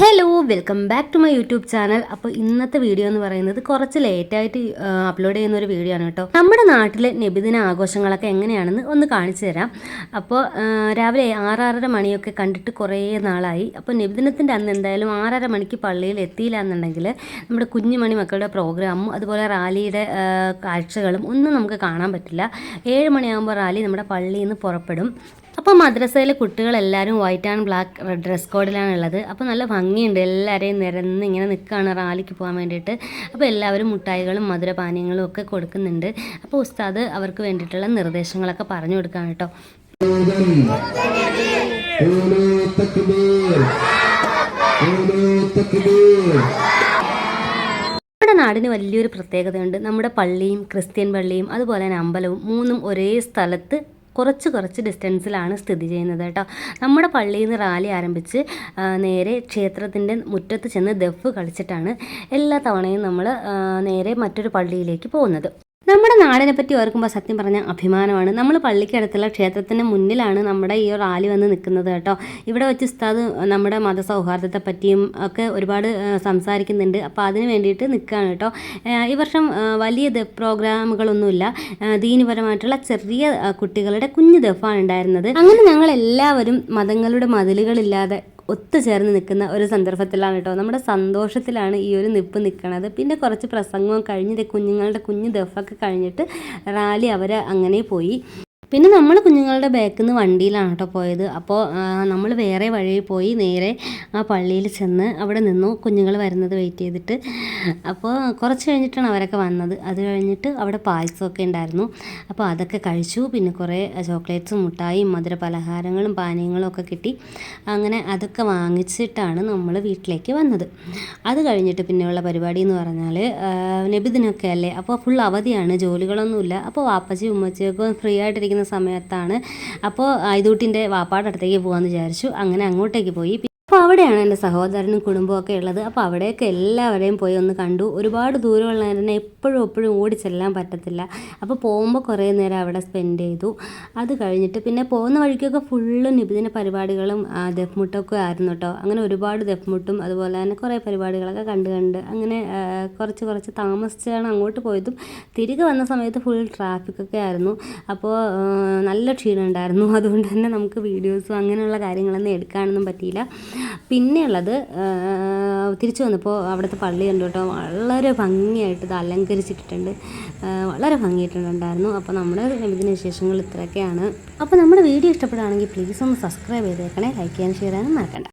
Hello welcome back to my YouTube channel അപ്പോൾ ഇന്നത്തെ video എന്ന് പറയുന്നത് കുറച്ച് ലേറ്റായിട്ട് അപ്ലോഡ് ചെയ്യുന്ന ഒരു വീഡിയോ ആണ് കേട്ടോ. നമ്മുടെ നാട്ടിലെ നബിദിന ആഘോഷങ്ങളൊക്കെ എങ്ങനെയാണെന്ന് ഒന്ന് കാണിച്ചു തരാം. അപ്പോൾ രാവിലെ ആറാറര മണിയൊക്കെ കണ്ടിട്ട് കുറേ നാളായി. അപ്പോൾ നബിദിനത്തിന്റെ അന്ന് എന്തായാലും ആറര മണിക്ക് പള്ളിയിൽ എത്തിയില്ല എന്നുണ്ടെങ്കിൽ നമ്മുടെ കുഞ്ഞുമണി മക്കളുടെ പ്രോഗ്രാമും അതുപോലെ റാലിയുടെ കാഴ്ചകളും ഒന്നും നമുക്ക് കാണാൻ പറ്റില്ല. ഏഴ് മണിയാകുമ്പോൾ റാലി നമ്മുടെ പള്ളിയിൽ നിന്ന് പുറപ്പെടും. അപ്പോൾ മദ്രസയിലെ കുട്ടികളെല്ലാവരും വൈറ്റ് ആൻഡ് ബ്ലാക്ക് ഡ്രസ് കോഡിലാണ് ഉള്ളത്. അപ്പോൾ നല്ല ഭംഗിയുണ്ട്. എല്ലാവരെയും നിരന്ന് ഇങ്ങനെ നിൽക്കുകയാണ് റാലിക്ക് പോകാൻ വേണ്ടിയിട്ട്. അപ്പോൾ എല്ലാവരും മുട്ടായികളും മധുരപാനീയങ്ങളും ഒക്കെ കൊടുക്കുന്നുണ്ട്. അപ്പോൾ ഉസ്താദ് അവർക്ക് വേണ്ടിയിട്ടുള്ള നിർദ്ദേശങ്ങളൊക്കെ പറഞ്ഞു കൊടുക്കുകയാണ് കേട്ടോ. നമ്മുടെ നാടിന് വലിയൊരു പ്രത്യേകതയുണ്ട്. നമ്മുടെ പള്ളിയും ക്രിസ്ത്യൻ പള്ളിയും അതുപോലെ തന്നെ അമ്പലവും മൂന്നും ഒരേ സ്ഥലത്ത് കുറച്ച് കുറച്ച് ഡിസ്റ്റൻസിലാണ് സ്ഥിതി ചെയ്യുന്നത് കേട്ടോ. നമ്മുടെ പള്ളിയിൽ നിന്ന് റാലി ആരംഭിച്ച് നേരെ ക്ഷേത്രത്തിന്റെ മുറ്റത്ത് ചെന്ന് ദഫ് കളിച്ചിട്ടാണ് എല്ലാ തവണയും നമ്മൾ നേരെ മറ്റൊരു പള്ളിയിലേക്ക് പോകുന്നത്. നമ്മുടെ നാടിനെ പറ്റി ഓർക്കുമ്പോൾ സത്യം പറഞ്ഞാൽ അഭിമാനമാണ്. നമ്മൾ പള്ളിക്കടുത്തുള്ള ക്ഷേത്രത്തിന് മുന്നിലാണ് നമ്മുടെ ഈ റാലി വന്ന് നിൽക്കുന്നത് കേട്ടോ. ഇവിടെ വെച്ച് ഉസ്താദ് നമ്മുടെ മതസൗഹാർദ്ദത്തെ പറ്റിയും ഒക്കെ ഒരുപാട് സംസാരിക്കുന്നുണ്ട്. അപ്പോൾ അതിന് വേണ്ടിയിട്ട് നിൽക്കുകയാണ് കേട്ടോ. ഈ വർഷം വലിയ പ്രോഗ്രാമുകളൊന്നുമില്ല. ദീനപരമായിട്ടുള്ള ചെറിയ കുട്ടികളുടെ കുഞ്ഞു ദഫാണ് ഉണ്ടായിരുന്നത്. അങ്ങനെ ഞങ്ങൾ എല്ലാവരും മതങ്ങളുടെ മതിലുകളില്ലാതെ ഒത്തുചേർന്ന് നിൽക്കുന്ന ഒരു സന്ദർഭത്തിലാണ് കേട്ടോ. നമ്മുടെ സന്തോഷത്തിലാണ് ഈ ഒരു നിപ്പ് നിൽക്കുന്നത് പിന്നെ കുറച്ച് പ്രസംഗവും കഴിഞ്ഞിട്ട് കുഞ്ഞുങ്ങളുടെ കുഞ്ഞ് ദഫൊക്കെ കഴിഞ്ഞിട്ട് റാലി അവർ അങ്ങനെ പോയി. പിന്നെ നമ്മൾ കുഞ്ഞുങ്ങളുടെ ബാക്കിൽ നിന്ന് വണ്ടിയിലാണ് കേട്ടോ പോയത്. അപ്പോൾ നമ്മൾ വേറെ വഴിയിൽ പോയി നേരെ ആ പള്ളിയിൽ ചെന്ന് അവിടെ നിന്നു. കുഞ്ഞുങ്ങൾ വരുന്നത് വെയിറ്റ് ചെയ്തിട്ട്. അപ്പോൾ കുറച്ച് കഴിഞ്ഞിട്ടാണ് അവരൊക്കെ വന്നത്. അത് കഴിഞ്ഞിട്ട് അവിടെ പായസമൊക്കെ ഉണ്ടായിരുന്നു. അപ്പോൾ അതൊക്കെ കഴിച്ചു. പിന്നെ കുറേ ചോക്ലേറ്റ്സും മുട്ടായും മധുര പലഹാരങ്ങളും പാനീയങ്ങളും ഒക്കെ കിട്ടി. അങ്ങനെ അതൊക്കെ വാങ്ങിച്ചിട്ടാണ് നമ്മൾ വീട്ടിലേക്ക് വന്നത്. അത് കഴിഞ്ഞിട്ട് പിന്നെയുള്ള പരിപാടി എന്ന് പറഞ്ഞാൽ നബിദിനൊക്കെ അല്ലേ? അപ്പോൾ ഫുൾ അവധിയാണ്. ജോലികളൊന്നുമില്ല. അപ്പോൾ വാപ്പച്ചി ഉമ്മച്ചിയൊക്കെ ഫ്രീ ആയിട്ടിരിക്കുന്ന സമയത്താണ്. അപ്പോൾ ഐതൂട്ടിന്റെ വാപ്പാടെ അടുത്തേക്ക് പോകാമെന്ന് വിചാരിച്ചു. അങ്ങനെ അങ്ങോട്ടേക്ക് പോയി. അവിടെയാണ് എന്റെ സഹോദരനും കുടുംബമൊക്കെ ഉള്ളത്. അപ്പോൾ അവിടെയൊക്കെ എല്ലാവരെയും പോയി ഒന്ന് കണ്ടു. ഒരുപാട് ദൂരമുള്ള നേരം എപ്പോഴും എപ്പോഴും ഓടി ചെല്ലാൻ പറ്റത്തില്ല. അപ്പോൾ പോകുമ്പോൾ കുറേ നേരം അവിടെ സ്പെൻഡ് ചെയ്തു. അത് കഴിഞ്ഞിട്ട് പിന്നെ പോകുന്ന വഴിക്കൊക്കെ ഫുള്ള് നിബിദിന പരിപാടികളും ദഫ്മുട്ടൊക്കെ ആയിരുന്നു കേട്ടോ. അങ്ങനെ ഒരുപാട് ദഫ്മുട്ടും അതുപോലെ തന്നെ കുറേ പരിപാടികളൊക്കെ കണ്ട് കണ്ട് അങ്ങനെ കുറച്ച് കുറച്ച് താമസിച്ചാണ് അങ്ങോട്ട് പോയതും. തിരികെ വന്ന സമയത്ത് ഫുൾ ട്രാഫിക്കൊക്കെ ആയിരുന്നു. അപ്പോൾ നല്ല ക്ഷീണം ഉണ്ടായിരുന്നു. അതുകൊണ്ട് തന്നെ നമുക്ക് വീഡിയോസും അങ്ങനെയുള്ള കാര്യങ്ങളൊന്നും എടുക്കാനൊന്നും പറ്റിയില്ല. പിന്നെയുള്ളത് തിരിച്ചു വന്നപ്പോൾ അവിടുത്തെ പള്ളി കണ്ടു കേട്ടോ വളരെ ഭംഗിയായിട്ട് ഇത് അലങ്കരിച്ചിട്ടുണ്ട് വളരെ ഭംഗിയായിട്ടുണ്ടായിരുന്നു. അപ്പോൾ നമ്മുടെ ഇതിന് വിശേഷങ്ങൾ ഇത്രയൊക്കെയാണ്. അപ്പോൾ നമ്മുടെ വീഡിയോ ഇഷ്ടപ്പെടുകയാണെങ്കിൽ പ്ലീസ് ഒന്ന് സബ്സ്ക്രൈബ് ചെയ്തേക്കണേ ലൈക്ക് ചെയ്യാനും ഷെയർ ചെയ്യാനും മറക്കണ്ട.